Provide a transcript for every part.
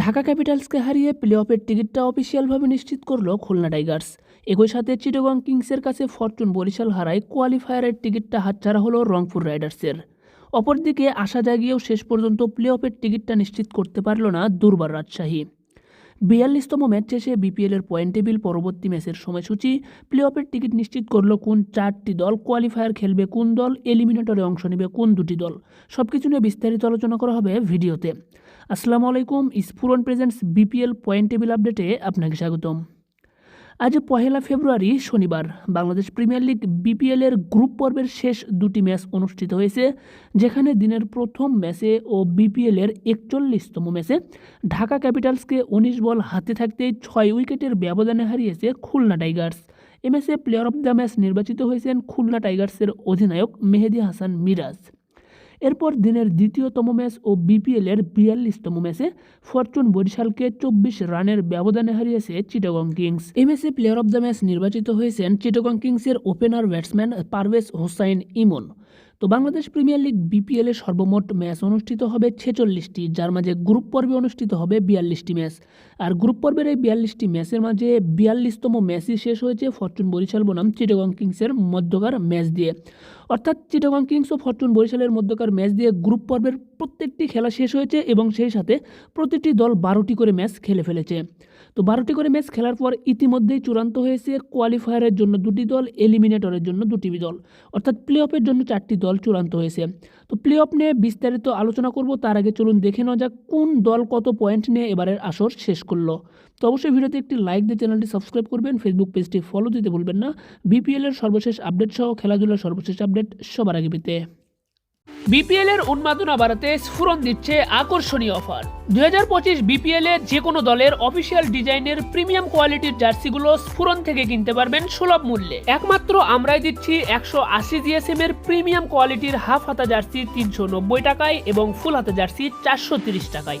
ঢাকা ক্যাপিটালসকে হারিয়ে প্লে অফের টিকিটটা অফিসিয়ালভাবে নিশ্চিত করল খুলনা টাইগার্স। একই সাথে চিটাগং কিংসের কাছে ফরচুন বরিশাল হারায় কোয়ালিফায়ারের টিকিটটা হাতছাড়া হলো রংপুর রাইডার্সের। অপরদিকে আশা জাগিয়েও শেষ পর্যন্ত প্লে অফের টিকিটটা নিশ্চিত করতে পারল না দুর্বার রাজশাহী। বিয়াল্লিশতম ম্যাচ শেষে বিপিএলের পয়েন্ট টেবিল পরবর্তী ম্যাচের সময়সূচি প্লে অফের টিকিট নিশ্চিত করল কোন চারটি দল, কোয়ালিফায়ার খেলবে কোন দল, এলিমিনেটরে অংশ নেবে কোন দুটি দল। সব কিছু নিয়ে বিস্তারিত আলোচনা করা হবে ভিডিওতে। আসসালামু আলাইকুম Sphuran presents BPL point table আপডেটে আপনাকে স্বাগতম। আজ পহেলা ফেব্রুয়ারি, শনিবার, বাংলাদেশ প্রিমিয়ার লিগ বিপিএলের গ্রুপ পর্বের শেষ দুটি ম্যাচ অনুষ্ঠিত হয়েছে, যেখানে দিনের প্রথম ম্যাচে ও বিপিএলের একচল্লিশতম ম্যাচে ঢাকা ক্যাপিটালসকে উনিশ বল হাতে থাকতেই ছয় উইকেটের ব্যবধানে হারিয়েছে খুলনা টাইগার্স। এ ম্যাচে প্লেয়ার অফ দ্য ম্যাচ নির্বাচিত হয়েছেন খুলনা টাইগার্সের অধিনায়ক মেহেদি হাসান মিরাজ। এরপর দিনের দ্বিতীয়তম ম্যাচ ও বিপিএলের বিয়াল্লিশতম ম্যাচে ফরচুন বরিশালকে চব্বিশ রানের ব্যবধানে হারিয়েছে চিটাগং কিংস। এই ম্যাচে প্লেয়ার অব দ্য ম্যাচ নির্বাচিত হয়েছেন চিটাগং কিংসের ওপেনার ব্যাটসম্যান পারভেজ হোসাইন ইমন। তো বাংলাদেশ প্রিমিয়ার লিগ বিপিএল সর্বমোট ম্যাচ অনুষ্ঠিত হবে ছেচল্লিশটি, যার মাঝে গ্রুপ পর্বে অনুষ্ঠিত হবে বিয়াল্লিশটি ম্যাচ। আর গ্রুপ পর্বের এই বিয়াল্লিশটি ম্যাচের মাঝে বিয়াল্লিশতম ম্যাচই শেষ হয়েছে ফরচুন বরিশাল বনাম চিটাগং কিংসের মধ্যকার ম্যাচ দিয়ে। অর্থাৎ চিটাগং কিংস ও ফরচুন বরিশালের মধ্যকার ম্যাচ দিয়ে গ্রুপ পর্বের প্রত্যেকটি খেলা শেষ হয়েছে এবং সেই সাথে প্রতিটি দল বারোটি করে ম্যাচ খেলে ফেলেছে। তো বারোটি করে ম্যাচ খেলার পর ইতিমধ্যেই চূড়ান্ত হয়েছে কোয়ালিফায়ারের জন্য দুটি দল, এলিমিনেটরের জন্য দুটি দল। অর্থাৎ প্লে অফের জন্য চারটি দল চূড়ান্ত হয়েছে। তো প্লে অফ নিয়ে বিস্তারিত আলোচনা করব, তার আগে চলুন দেখে নেওয়া যাক কোন দল কত পয়েন্ট নিয়ে এবারের আসর শেষ করল। তো অবশ্যই ভিডিওতে একটি লাইক দিয়ে চ্যানেলটি সাবস্ক্রাইব করবেন ফেসবুক পেজটি ফলো দিতে ভুলবেন না। বিপিএল এর সর্বশেষ আপডেট সহ খেলাধুলার সর্বশেষ আপডেট সবার আগে পেতে। বিপিএল এর উন্মাদনা বাড়াতে স্ফুরন দিচ্ছে আকর্ষণীয় অফার দুই হাজার পঁচিশ বিপিএল এর যে কোনো দলের অফিসিয়াল ডিজাইনের প্রিমিয়াম কোয়ালিটির জার্সিগুলো স্ফুরন থেকে কিনতে পারবেন সুলভ মূল্যে। একমাত্র আমরাই দিচ্ছি একশো আশি জিএসএম এর প্রিমিয়াম কোয়ালিটির হাফ হাতা জার্সি তিনশো নব্বই টাকায় এবং ফুল হাতা জার্সি চারশো তিরিশ টাকায়।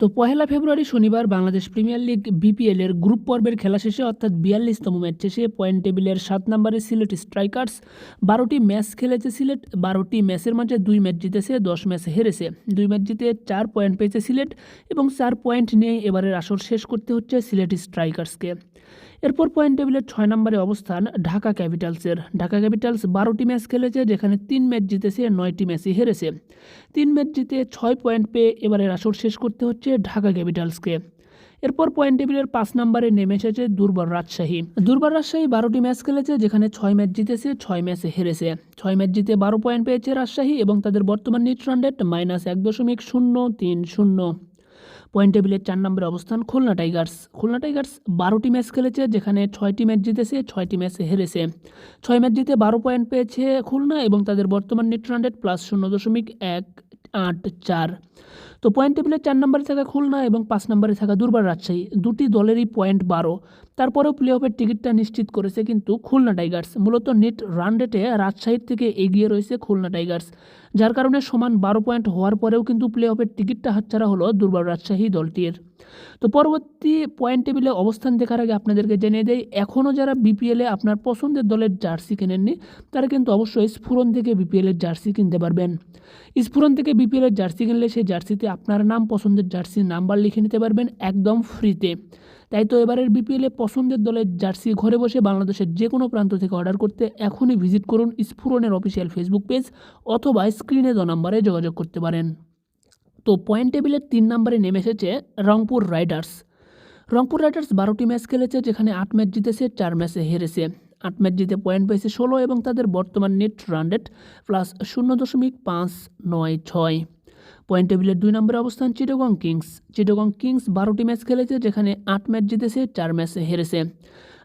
তো পহেলা ফেব্রুয়ারি শনিবার বাংলাদেশ প্রিমিয়ার লিগ বিপিএল এর গ্রুপ পর্বের খেলা শেষে, অর্থাৎ বিয়াল্লিশতম ম্যাচ শেষে পয়েন্ট টেবিলের সাত নম্বরে সিলেট স্ট্রাইকার্স বারোটি ম্যাচ খেলেছে সিলেট, বারোটি ম্যাচের মাঝে দুই ম্যাচ জিতেছে, দশ ম্যাচ হেরেছে। দুই ম্যাচ জিতে চার পয়েন্ট পেয়েছে সিলেট এবং চার পয়েন্ট নিয়ে এবারের আসর শেষ করতে হচ্ছে সিলেট স্ট্রাইকার্সকে। এরপর পয়েন্ট টেবিলের ছয় নম্বরে অবস্থান ঢাকা ক্যাপিটালসের ঢাকা ক্যাপিটালস বারোটি ম্যাচ খেলেছে, যেখানে তিন ম্যাচ জিতেছে, নয়টি ম্যাচই হেরেছে। তিন ম্যাচ জিতে ছয় পয়েন্ট পেয়ে এবারের আসর শেষ করতে হচ্ছে ঢাকা ক্যাপিটালসকে এরপর পয়েন্ট টেবিলের পাঁচ নম্বরে নেমে এসেছে দুর্বার রাজশাহী। দুর্বার রাজশাহী বারোটি ম্যাচ খেলেছে, যেখানে ছয় ম্যাচ জিতেছে, ছয় ম্যাচে হেরেছে। ছয় ম্যাচ জিতে বারো পয়েন্ট পেয়েছে রাজশাহী এবং তাদের বর্তমান নিট রান রেট মাইনাস এক দশমিক শূন্য তিন শূন্য। পয়েন্ট টেবিলের চার নম্বরে অবস্থান খুলনা টাইগার্স। খুলনা টাইগার্স বারোটি ম্যাচ খেলেছে, যেখানে ছয়টি ম্যাচ জিতেছে, ছয়টি ম্যাচ হেরেছে। ছয় ম্যাচ জিতে বারো পয়েন্ট পেয়েছে খুলনা এবং তাদের বর্তমান নেট রেট প্লাস শূন্য দশমিক এক আট চার। তো পয়েন্ট টেবিলের চার নম্বরে থাকা খুলনা এবং পাঁচ নম্বরে থাকা দুর্বার রাজশাহী, দুটি দলেরই পয়েন্ট বারো। তারপরেও প্লে অফের টিকিটটা নিশ্চিত করেছে কিন্তু খুলনা টাইগার্স মূলত নেট রান রেটে রাজশাহীর থেকে এগিয়ে রয়েছে খুলনা টাইগার্স যার কারণে সমান বারো পয়েন্ট হওয়ার পরেও কিন্তু প্লে অফের টিকিটটা হাতছাড়া হলো দুর্বার রাজশাহী দলটির। তো পরবর্তী পয়েন্ট টেবিলে অবস্থান দেখার আগে আপনাদেরকে জানিয়ে দেয় এখনও যারা বিপিএলে আপনার পছন্দের দলের জার্সি কেনেননি, তারা কিন্তু অবশ্যই স্ফুরন থেকে বিপিএলের জার্সি কিনতে পারবেন। স্ফুরন থেকে বিপিএলের জার্সি কিনলে সেই জার্সিতে আপনার নাম, পছন্দের জার্সির নাম্বার লিখে নিতে পারবেন একদম ফ্রিতে তাই তো এবারের বিপিএলে পছন্দের দলের জার্সি ঘরে বসে বাংলাদেশের যে কোনো প্রান্ত থেকে অর্ডার করতে এখনই ভিজিট করুন স্ফুরনের অফিসিয়াল ফেসবুক পেজ অথবা স্ক্রিনে দ নম্বরে যোগাযোগ করতে পারেন। তো পয়েন্ট টেবিলের তিন নম্বরে নেমে এসেছে রংপুর রাইডার্স রংপুর রাইডার্স বারোটি ম্যাচ খেলেছে, যেখানে আট ম্যাচ জিতেছে, চার ম্যাচে হেরেছে। আট ম্যাচ জিতে পয়েন্ট পেয়েছে ষোলো এবং তাদের বর্তমান নেট রান রেট প্লাস শূন্য দশমিক পাঁচ নয় ছয়। পয়েন্ট টেবিলের দুই নম্বরে অবস্থান চিটাগং কিংস। চিটাগং কিংস বারোটি ম্যাচ খেলেছে, যেখানে আট ম্যাচ জিতেছে, চার ম্যাচে হেরেছে।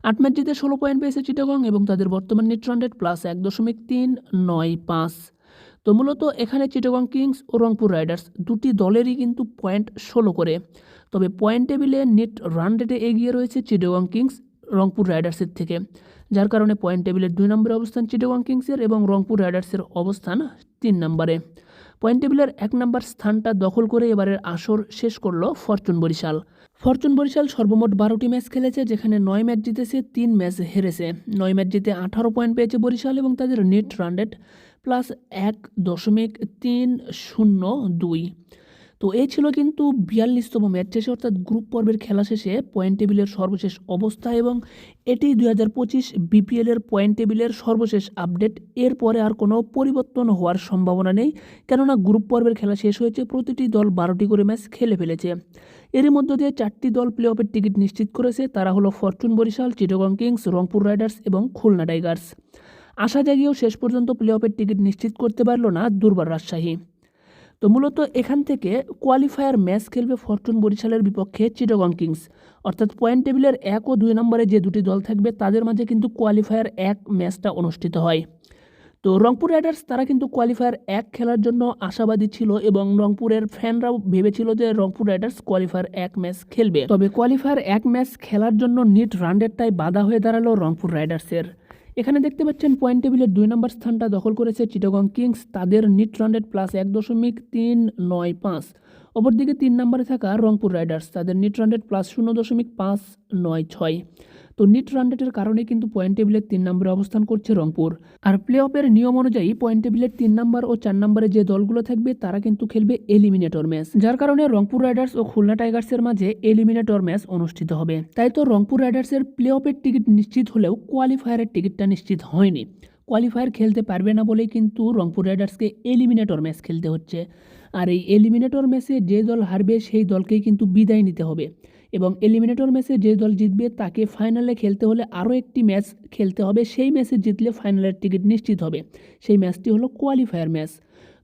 আট ম্যাচ জিতে ষোলো পয়েন্ট পেয়েছে চিটাগং এবং তাদের বর্তমান নেট রান প্লাস এক দশমিক তিন নয় পাঁচ। তো মূলত এখানে চিটাগং কিংস ও রংপুর রাইডার্স দুটি দলেরই কিন্তু পয়েন্ট ষোলো করে। তবে পয়েন্ট টেবিলে নেট রান রেটে এগিয়ে রয়েছে চিটাগং কিংস রংপুর রাইডার্সের থেকে, যার কারণে পয়েন্ট টেবিলের দুই নম্বরে অবস্থান চিটাগং কিংসের এবং রংপুর রাইডার্সের অবস্থান তিন নম্বরে। পয়েন্ট টেবিলের এক নম্বর স্থানটা দখল করে এবারের আসর শেষ করল ফরচুন বরিশাল। ফরচুন বরিশাল সর্বমোট বারোটি ম্যাচ খেলেছে, যেখানে নয় ম্যাচ জিতেছে, তিন ম্যাচ হেরেছে। নয় ম্যাচ জিতে আঠারো পয়েন্ট পেয়েছে বরিশাল এবং তাদের নেট রান প্লাস এক দশমিক তিন শূন্য দুই। তো এই ছিল কিন্তু বিয়াল্লিশতম ম্যাচ শেষে, অর্থাৎ গ্রুপ পর্বের খেলা শেষে পয়েন্ট টেবিলের সর্বশেষ অবস্থা এবং এটি দুই হাজার পঁচিশ বিপিএলের পয়েন্ট টেবিলের সর্বশেষ আপডেট এরপরে আর কোনো পরিবর্তন হওয়ার সম্ভাবনা নেই, কেননা গ্রুপ পর্বের খেলা শেষ হয়েছে, প্রতিটি দল বারোটি করে ম্যাচ খেলে ফেলেছে। এরই মধ্য দিয়ে চারটি দল প্লে অফের টিকিট নিশ্চিত করেছে, তারা হলো Fortune Barishal Chittagong Kings Rangpur Riders এবং খুলনা টাইগার্স আশা জাগিয়েও শেষ পর্যন্ত প্লে অফের টিকিট নিশ্চিত করতে পারল না দুর্বার রাজশাহী। তো মূলত এখান থেকে কোয়ালিফায়ার ম্যাচ খেলবে ফরচুন বরিশালের বিপক্ষে চিটাগং কিংস। অর্থাৎ পয়েন্ট টেবিলের এক ও দুই নম্বরে যে দুটি দল থাকবে, তাদের মাঝে কিন্তু কোয়ালিফায়ার এক ম্যাচটা অনুষ্ঠিত হয়। তো রংপুর রাইডার্স তারা কিন্তু কোয়ালিফায়ার এক খেলার জন্য আশাবাদী ছিল এবং রংপুরের ফ্যানরাও ভেবেছিল যে রংপুর রাইডার্স কোয়ালিফায়ার এক ম্যাচ খেলবে। তবে কোয়ালিফায়ার এক ম্যাচ খেলার জন্য নিট রানডেরটাই বাধা হয়ে দাঁড়াল রংপুর রাইডার্সের এখানে দেখতে পাচ্ছেন পয়েন্ট টেবিলের দুই নম্বর স্থানটা দখল করেছে চিটাগং কিংস তাদের নিট রানরেট প্লাস এক দশমিক তিন নয় পাঁচ। অপরদিকে তিন নম্বরে থাকা রংপুর রাইডার্স তাদের নিট রানরেট প্লাস শূন্য দশমিক পাঁচ নয় ছয়। তো নিট রানডেটের কারণে কিন্তু পয়েন্ট টেবিলের তিন নম্বরে অবস্থান করছে রংপুর। আর প্লে অফের নিয়ম অনুযায়ী পয়েন্ট টেবিলের তিন নম্বর ও চার নম্বরে যে দলগুলো থাকবে, তারা কিন্তু খেলবে এলিমিনেটর ম্যাচ যার কারণে রংপুর রাইডার্স ও খুলনা টাইগার্সের মাঝে এলিমিনেটর ম্যাচ অনুষ্ঠিত হবে। তাই তো রংপুর রাইডার্সের প্লে অফের টিকিট নিশ্চিত হলেও কোয়ালিফায়ারের টিকিটটা নিশ্চিত হয়নি। কোয়ালিফায়ার খেলতে পারবে না বলেই কিন্তু রংপুর রাইডার্সকে এলিমিনেটর ম্যাচ খেলতে হচ্ছে। আর এই এলিমিনেটর ম্যাচে যে দল হারবে, সেই দলকেই কিন্তু বিদায় নিতে হবে। এবং এলিমিনেটর ম্যাচে যে দল জিতবে তাকে ফাইনালে খেলতে হলে আরও একটি ম্যাচ খেলতে হবে। সেই ম্যাচে জিতলে ফাইনালের টিকিট নিশ্চিত হবে। সেই ম্যাচটি হলো কোয়ালিফায়ার ম্যাচ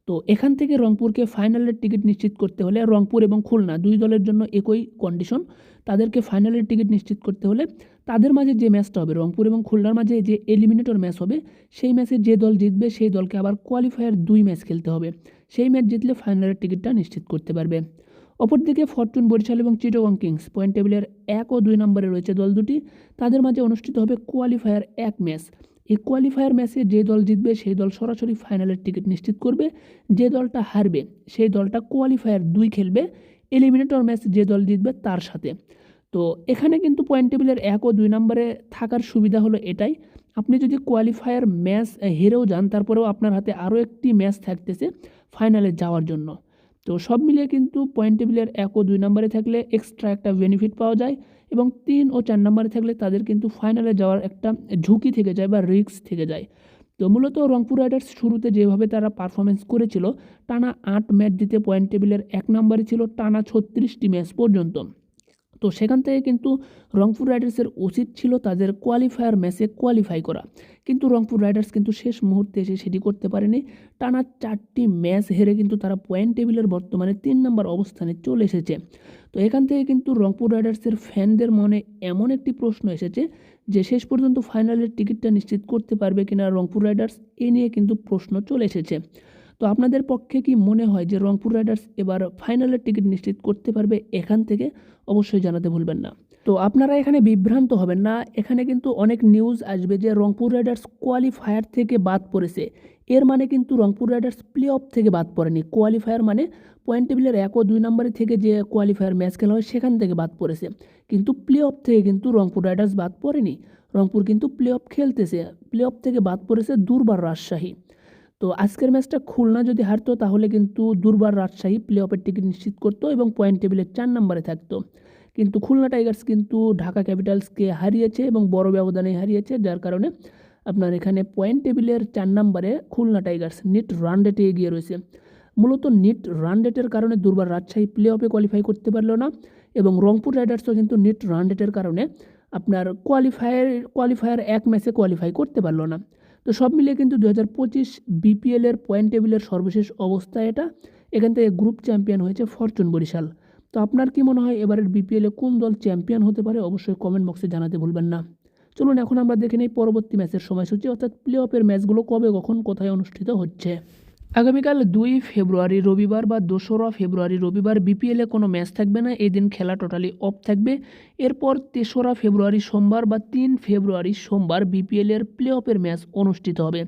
তো এখান থেকে রংপুরকে ফাইনালের টিকিট নিশ্চিত করতে হলে রংপুর এবং খুলনা দুই দলের জন্য একই কন্ডিশন তাদেরকে ফাইনালের টিকিট নিশ্চিত করতে হলে তাদের মাঝে যে ম্যাচটা হবে, রংপুর এবং খুলনার মাঝে যে এলিমিনেটর ম্যাচ হবে, সেই ম্যাচে যে দল জিতবে সেই দলকে আবার কোয়ালিফায়ার দুই ম্যাচ খেলতে হবে। সেই ম্যাচ জিতলে ফাইনালের টিকিটটা নিশ্চিত করতে পারবে। অপরদিকে ফরচুন, বরিশাল এবং চিটোগং কিংস। পয়েন্ট টেবিলের এক ও দুই নম্বরে রয়েছে দল দুটি। তাদের মাঝে অনুষ্ঠিত হবে কোয়ালিফায়ার এক ম্যাচ। এই কোয়ালিফায়ার ম্যাচে যে দল জিতবে, সেই দল সরাসরি ফাইনালের টিকিট নিশ্চিত করবে। যে দলটা হারবে, সেই দলটা কোয়ালিফায়ার দুই খেলবে। এলিমিনেটর ম্যাচ যে দল জিতবে, তার সাথে। তো এখানে কিন্তু পয়েন্ট টেবিলের এক ও দুই নম্বরে থাকার সুবিধা হলো এটাই। আপনি যদি কোয়ালিফায়ার ম্যাচ হেরেও যান, তারপরেও আপনার হাতে আরও একটি ম্যাচ থাকতেছে ফাইনালে যাওয়ার জন্য। তো সব মিলিয়ে কিন্তু পয়েন্ট টেবিলের এক ও দুই নম্বরে থাকলে এক্সট্রা একটা বেনিফিট পাওয়া যায় এবং তিন ও চার নম্বরে থাকলে তাদের কিন্তু ফাইনালে যাওয়ার একটা ঝুঁকি থেকে যায় বা রিস্ক থেকে যায়। তো মূলত রংপুর রাইডার্স শুরুতে যেভাবে তারা পারফরমেন্স করেছিল, টানা আট ম্যাচ জিতে পয়েন্ট টেবিলের এক নম্বরে ছিল, টানা ছত্রিশটি ম্যাচ পর্যন্ত। তো সেখান থেকে কিন্তু রংপুর রাইডার্সের উচিত ছিল তাদের কোয়ালিফায়ার ম্যাচে কোয়ালিফাই করা। কিন্তু রংপুর রাইডার্স কিন্তু শেষ মুহূর্তে এসে সেটি করতে পারেনি। টানা চারটি ম্যাচ হেরে কিন্তু তারা পয়েন্ট টেবিলের বর্তমানে তিন নম্বর অবস্থানে চলে এসেছে। তো এখান থেকে কিন্তু রংপুর রাইডার্সের ফ্যানদের মনে এমন একটি প্রশ্ন এসেছে যে শেষ পর্যন্ত ফাইনালের টিকিটটা নিশ্চিত করতে পারবে কিনা রংপুর রাইডার্স, এ নিয়ে কিন্তু প্রশ্ন চলে এসেছে। তো আপনাদের পক্ষে কি মনে হয় যে রংপুর রাইডার্স এবার ফাইনালের টিকিট নিশ্চিত করতে পারবে এখান থেকে? অবশ্যই জানাতে ভুলবেন না। তো আপনারা এখানে বিভ্রান্ত হবেন না। এখানে কিন্তু অনেক নিউজ আসবে যে রংপুর রাইডার্স কোয়ালিফায়ার থেকে বাদ পড়েছে। এর মানে কিন্তু রংপুর রাইডার্স প্লে অফ থেকে বাদ পড়েনি। কোয়ালিফায়ার মানে পয়েন্ট টেবিলের এক ও দুই নম্বরে থেকে যে কোয়ালিফায়ার ম্যাচ খেলা হয়, সেখান থেকে বাদ পড়েছে। কিন্তু প্লে অফ থেকে কিন্তু রংপুর রাইডার্স বাদ পড়েনি। রংপুর কিন্তু প্লে অফ খেলতেছে। প্লে অফ থেকে বাদ পড়েছে দুর্বার রাজশাহী। তো আজকের ম্যাচটা খুলনা যদি হারতো, তাহলে কিন্তু দুর্বার রাজশাহী প্লে অফের টিকিট নিশ্চিত করতো এবং পয়েন্ট টেবিলের চার নম্বরে থাকতো। কিন্তু খুলনা টাইগার্স কিন্তু ঢাকা ক্যাপিটালসকে হারিয়েছে এবং বড় ব্যবধানে হারিয়েছে, যার কারণে আপনার এখানে পয়েন্ট টেবিলের চার নম্বরে খুলনা টাইগার্স নিট রান রেটে এগিয়ে রয়েছে। মূলত নিট রান রেটের কারণে দুর্বার রাজশাহী প্লে অফে কোয়ালিফাই করতে পারল না এবং রংপুর রাইডার্সও কিন্তু নিট রান রেটের কারণে আপনার কোয়ালিফায়ার কোয়ালিফায়ার এক ম্যাচে কোয়ালিফাই করতে পারল না। তো সব মিলিয়ে কিন্তু দু হাজার পঁচিশ বিপিএলের পয়েন্ট টেবিলের সর্বশেষ অবস্থা এটা। এখান থেকে গ্রুপ চ্যাম্পিয়ন হয়েছে ফরচুন বরিশাল। তো আপনার কি মনে হয় এবারের বিপিএলে কোন দল চ্যাম্পিয়ন হতে পারে? অবশ্যই কমেন্ট বক্সে জানাতে ভুলবেন না। চলুন এখন আমরা দেখে নিই পরবর্তী ম্যাচের সময়সূচি, অর্থাৎ প্লে অফের ম্যাচগুলো কবে, কখন, কোথায় অনুষ্ঠিত হচ্ছে। আগামীকাল দুই ফেব্রুয়ারি রবিবার বা দোসরা ফেব্রুয়ারি রবিবার বিপিএলে কোনো ম্যাচ থাকবে না। এদিন দিন খেলা টোটালি অফ থাকবে। এরপর তেসরা ফেব্রুয়ারি সোমবার বা তিন ফেব্রুয়ারি সোমবার বিপিএলের প্লে অফের ম্যাচ অনুষ্ঠিত হবে।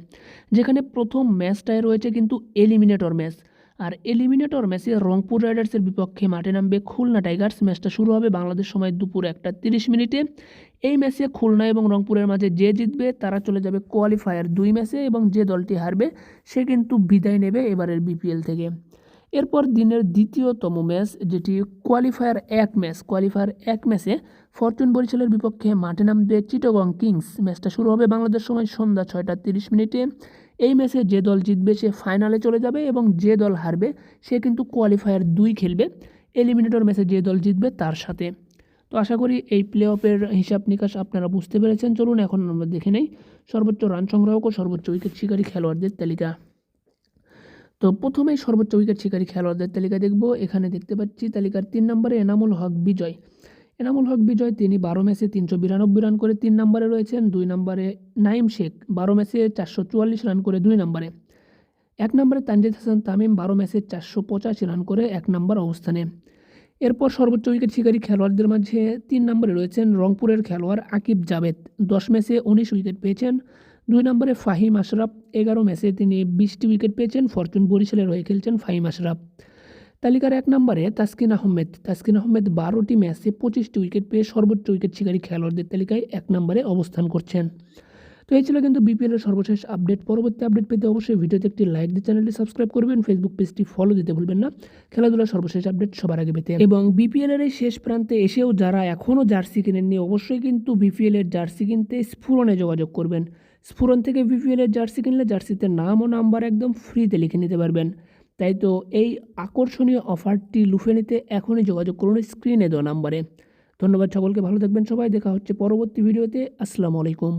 যেখানে প্রথম ম্যাচটায় রয়েছে কিন্তু এলিমিনেটর ম্যাচ। আর এলিমিনেটর ম্যাচে রংপুর রাইডার্সের বিপক্ষে মাঠে নামবে খুলনা টাইগার্স ম্যাচটা শুরু হবে বাংলাদেশ সময় দুপুর একটা তিরিশ মিনিটে। এই ম্যাচে খুলনা এবং রংপুরের মাঝে যে জিতবে, তারা চলে যাবে কোয়ালিফায়ার দুই ম্যাচে এবং যে দলটি হারবে, সে কিন্তু বিদায় নেবে এবারের বিপিএল থেকে। এরপর দিনের দ্বিতীয়তম ম্যাচ, যেটি কোয়ালিফায়ার এক ম্যাচ কোয়ালিফায়ার এক ম্যাচে ফরচুন বরিশালের বিপক্ষে মাঠে নামবে চিটগং কিংস। ম্যাচটা শুরু হবে বাংলাদেশ সময় সন্ধ্যা ছয়টা তিরিশ মিনিটে। এই ম্যাচে যে দল জিতবে সে ফাইনালে চলে যাবে এবং যে দল হারবে সে কিন্তু কোয়ালিফায়ার দুই খেলবে। এলিমিনেটর ম্যাচে যে দল জিতবে তার সাথে। তো আশা করি এই প্লে অফের হিসাব নিকাশ আপনারা বুঝতে পেরেছেন। চলুন এখন আমরা দেখে নেই। সর্বোচ্চ রান সংগ্রাহক ও সর্বোচ্চ উইকেট শিকারী খেলোয়াড়দের তালিকা। তো প্রথমেই সর্বোচ্চ উইকেট শিকারী খেলোয়াড়দের তালিকা দেখব। এখানে দেখতে পাচ্ছি তালিকার তিন নম্বরে এনামুল হক বিজয়। এনামুল হক বিজয় তিনি বারো ম্যাচে তিনশো বিরানব্বই রান করে তিন নম্বরে রয়েছেন। দুই নম্বরে নাইম শেখ বারো ম্যাচে চারশো চুয়াল্লিশ রান করে দুই নম্বরে। এক নম্বরে তানজিদ হাসান তামিম বারো ম্যাচে চারশো পঁচাশি রান করে এক নম্বর অবস্থানে। এরপর সর্বোচ্চ উইকেট শিকারী খেলোয়াড়দের মাঝে তিন নম্বরে রয়েছেন রংপুরের খেলোয়াড় আকিব জাভেদ। দশ ম্যাচে উনিশ উইকেট পেয়েছেন। দুই নম্বরে ফাহিম আশরাফ, এগারো ম্যাচে তিনি বিশটি উইকেট পেয়েছেন, ফরচুন বরিশালের হয়ে খেলছেন ফাহিম আশরাফ। তালিকার এক নম্বরে তাসকিন আহমেদ তাসকিন আহমেদ বারোটি ম্যাচে পঁচিশটি উইকেট পেয়ে সর্বোচ্চ উইকেট শিকারী খেলোয়াড়দের তালিকায় এক নম্বরে অবস্থান করছেন। তো এই ছিল কিন্তু বিপিএলের সর্বশেষ আপডেট। পরবর্তী আপডেট পেতে অবশ্যই ভিডিওতে একটি লাইক দিয়ে চ্যানেলটি সাবস্ক্রাইব করবেন। ফেসবুক পেজটি ফলো দিতে ভুলবেন না। খেলাধুলার সর্বশেষ আপডেট সবার আগে পেতে। এবং বিপিএলের এই শেষ প্রান্তে এসেও যারা এখনও জার্সি কিনেননি, অবশ্যই কিন্তু বিপিএলের জার্সি কিনতে স্ফুরণে যোগাযোগ করবেন। স্ফুরণ থেকে বিপিএলের জার্সি কিনলে জার্সিতে নাম ও নাম্বার একদম ফ্রিতে লিখে নিতে পারবেন। তাই তো এই আকর্ষণীয় অফারটি লুফে নিতে এখনই যোগাযোগ করুন স্ক্রিনে দেওয়া নাম্বারে। ধন্যবাদ সকলকে, ভালো থাকবেন সবাই, দেখা হচ্ছে পরবর্তী ভিডিওতে আসসালামু আলাইকুম।